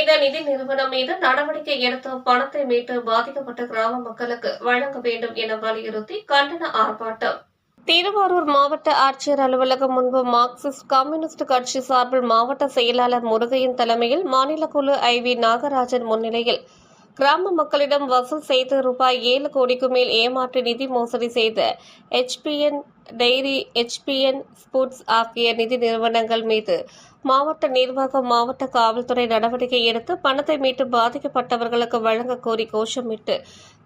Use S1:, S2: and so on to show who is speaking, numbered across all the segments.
S1: செய்த நிதி நிறுவனம் மீது நடவடிக்கை எடுத்து பணத்தை மீட்டு பாதிக்கப்பட்ட கிராம மக்களுக்கு வழங்க வேண்டும் என வலியுறுத்தி கண்டன ஆர்ப்பாட்டம். திருவாரூர் மாவட்ட ஆட்சியர் அலுவலகம் முன்பு மார்க்சிஸ்ட் கம்யூனிஸ்ட் கட்சி சார்பில் மாவட்ட செயலாளர் முருகையின் தலைமையில் மாநில குழு ஐ வி நாகராஜன் முன்னிலையில் கிராம மக்களிடம் வசூல் செய்து ரூபாய் ஏழு கோடிக்கு மேல் ஏமாற்றி நிதி மோசடி செய்த ஹெச்பிஎன் டைரி ஹெச்பிஎன் ஸ்போர்ட்ஸ் ஆகிய நிதி நிறுவனங்கள் மீது மாவட்ட நிர்வாகம் மாவட்ட காவல்துறை நடவடிக்கை எடுத்து பணத்தை மீட்டு பாதிக்கப்பட்டவர்களுக்கு வழங்க கோரி கோஷமிட்டு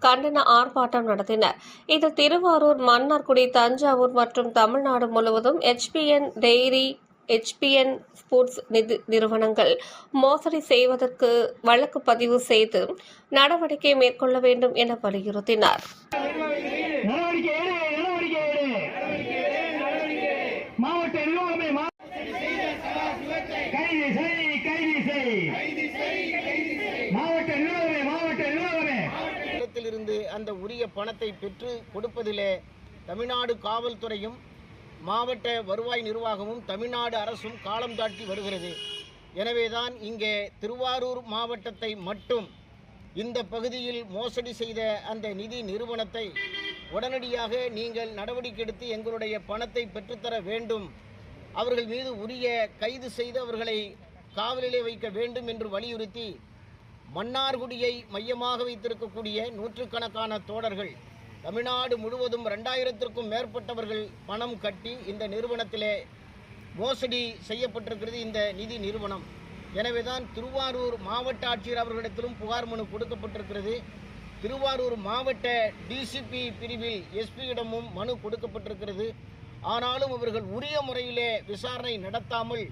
S1: கண்டன ஆர்ப்பாட்டம் நடத்தினர். இதில் திருவாரூர் மன்னார்குடி தஞ்சாவூர் மற்றும் தமிழ்நாடு முழுவதும் ஹெச்பிஎன் டெய்ரி ஹெச்பிஎன் ஸ்போர்ட்ஸ் நிதி நிறுவனங்கள் மோசடி செய்வதற்கு வழக்கு பதிவு செய்து நடவடிக்கை மேற்கொள்ள வேண்டும் என வலியுறுத்தினார்.
S2: நடவடிக்கை எடு நடவடிக்கை எடு. மாவட்ட நிர்வாகமே மா- கைது செய் கைது செய். மாவட்ட நிர்வாகமே மாவட்ட நிர்வாகமே.
S3: இடத்திலிருந்து அந்த உரிய பணத்தை பெற்று கொடுப்பதிலே தமிழ்நாடு காவல்துறையும் மாவட்ட வருவாய் நிர்வாகமும் தமிழ்நாடு அரசும் காலம் தாட்டி வருகிறது. எனவேதான் இங்கே திருவாரூர் மாவட்டத்தை மட்டும் இந்த பகுதியில் மோசடி செய்த அந்த நிதி நிறுவனத்தை உடனடியாக நீங்கள் நடவடிக்கை எடுத்து எங்களுடைய பணத்தை பெற்றுத்தர வேண்டும். அவர்கள் மீது உரிய கைது செய்து அவர்களை காவலிலே வைக்க வேண்டும் என்று வலியுறுத்தி மன்னார்குடியை மையமாக வைத்திருக்கக்கூடிய நூற்றுக்கணக்கான தோழர்கள் தமிழ்நாடு முழுவதும் ரெண்டாயிரத்திற்கும் மேற்பட்டவர்கள் பணம் கட்டி இந்த நிறுவனத்திலே மோசடி செய்யப்பட்டிருக்கிறது இந்த நிதி நிறுவனம். எனவேதான் திருவாரூர் மாவட்ட ஆட்சியர் அவர்களிடத்திலும் புகார் மனு கொடுக்கப்பட்டிருக்கிறது. திருவாரூர் மாவட்ட டிசிபி பிரிவில் எஸ்பியிடமும் மனு கொடுக்கப்பட்டிருக்கிறது. ஆனாலும் அவர்கள் உரிய முறையிலே விசாரணை நடத்தாமல்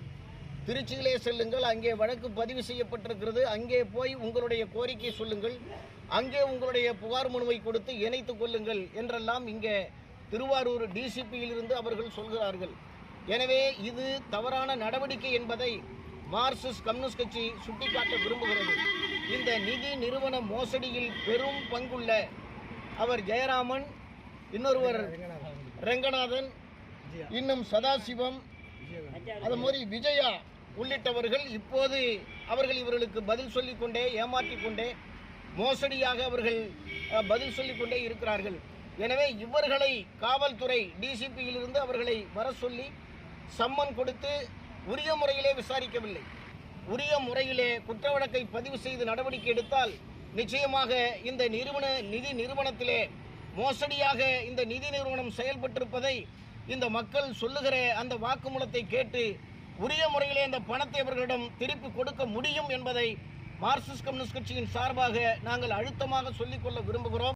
S3: திருச்சியிலே செல்லுங்கள் அங்கே வழக்கு பதிவு செய்யப்பட்டிருக்கிறது. அங்கே போய் உங்களுடைய கோரிக்கை சொல்லுங்கள். அங்கே உங்களுடைய புகார் மனுவை கொடுத்து இணைத்துக் கொள்ளுங்கள் என்றெல்லாம் இங்கே திருவாரூர் டிசிபியிலிருந்து அவர்கள் சொல்கிறார்கள். எனவே இது தவறான நடவடிக்கை என்பதை மார்க்சிஸ்ட் கம்யூனிஸ்ட் கட்சி சுட்டிக்காட்ட விரும்புகிறது. இந்த நிதி நிறுவன மோசடியில் பெரும் பங்குள்ள அவர் ஜெயராமன் இன்னொருவர் ரெங்கநாதன் இன்னும் சதாசிவம் அது மாதிரி விஜயா உள்ளிட்டவர்கள் இப்போது அவர்கள் இவர்களுக்கு பதில் சொல்லிக்கொண்டே ஏமாற்றிக்கொண்டே கொண்டே மோசடியாக அவர்கள் பதில் சொல்லிக் கொண்டே இருக்கிறார்கள். எனவே இவர்களை காவல்துறை டிசிபியிலிருந்து அவர்களை வர சொல்லி சம்மன் கொடுத்து உரிய முறையிலே விசாரிக்கவில்லை. உரிய முறையிலே குற்ற வழக்கை பதிவு செய்து நடவடிக்கை எடுத்தால் நிச்சயமாக இந்த நிறுவன நிதி நிறுவனத்திலே மோசடியாக இந்த நிதி நிறுவனம் செயல்பட்டிருப்பதை இந்த மக்கள் சொல்லுகிற அந்த வாக்குமூலத்தை கேட்டு உரிய முறையிலே இந்த பணத்தை அவர்களிடம் திருப்பி கொடுக்க முடியும் என்பதை மார்க்சிஸ்ட் கம்யூனிஸ்ட் கட்சியின் சார்பாக நாங்கள் அழுத்தமாக சொல்லிக்கொள்ள விரும்புகிறோம்.